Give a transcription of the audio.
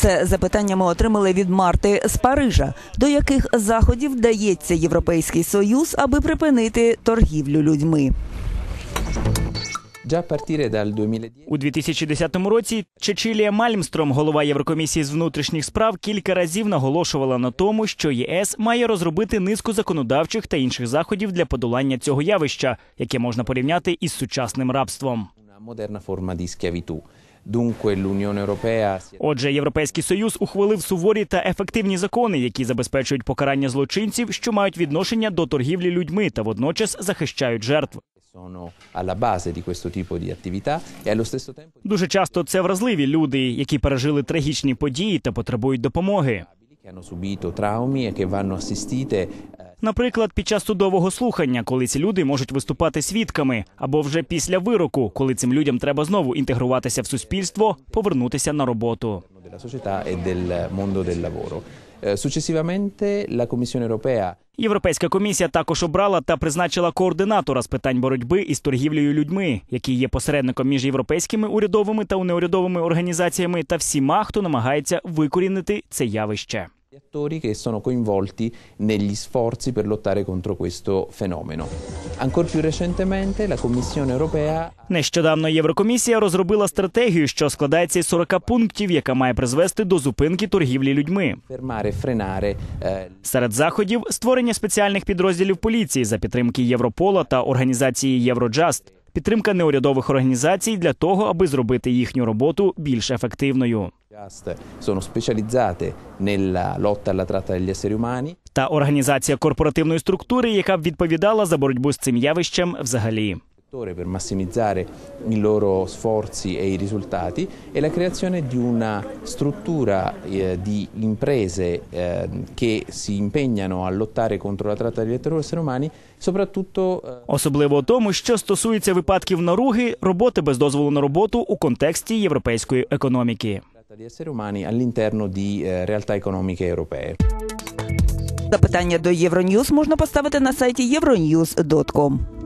Це запитання ми отримали від Марти з Парижа. До яких заходів вдається Європейський Союз, аби припинити торгівлю людьми? Già a partire dal 2010 У 2010 році Чечілія Мальмстром, голова Єврокомісії з внутрішніх справ, кілька разів наголошувала на тому, що ЄС має розробити низку законодавчих та інших заходів для подолання цього явища, яке можна порівняти із сучасним рабством. Отже, Європейський Союз ухвалив суворі та ефективні закони, які забезпечують покарання злочинців, що мають відношення до торгівлі людьми та водночас захищають жертв. sono alla base di questo tipo di attività e Дуже часто це вразливі люди, які пережили трагічні події та потребують допомоги. Наприклад, під час судового слухання, коли ці люди можуть виступати свідками, або вже після вироку, коли цим людям треба знову інтегруватися в суспільство, повернутися на роботу. Successivamente la Commissione Europea Європейська комісія також обрала та призначила координатора з питань боротьби із торгівлею людьми, який є посередником між європейськими урядовими та неурядовими організаціями та всіма, хто намагається викорінити це явище. Gli attori che sono coinvolti negli sforzi per lottare contro questo fenomeno. Ancora più recentemente la Commissione Europea Нещодавно Єврокомісія розробила стратегію, що складається із 40 пунктів, яка має призвести до зупинки торгівлі людьми. fermare e frenare eh, Серед заходів створення спеціальних підрозділів поліції за підтримки Європола та організації Євроджаст, підтримка неурядових організацій для того, аби зробити їхню роботу більш ефективною. Sono specializzate nella lotta alla tratta degli esseri umani. Та організація корпоративної структури, яка б відповідала за боротьбу з цим явищем взагалі. per massimizzare i loro sforzi e i risultati e la creazione di una struttura eh, di imprese eh, che si impegnano a lottare contro la tratta degli esseri umani, soprattutto eh, Особливо у тому, що стосується випадків наруги, роботи без дозволу на роботу у контексті європейської економіки. Di esseri umani all'interno di eh, realtà economiche europee. Запитання до Євроньюз можна поставити на сайті euronews.com.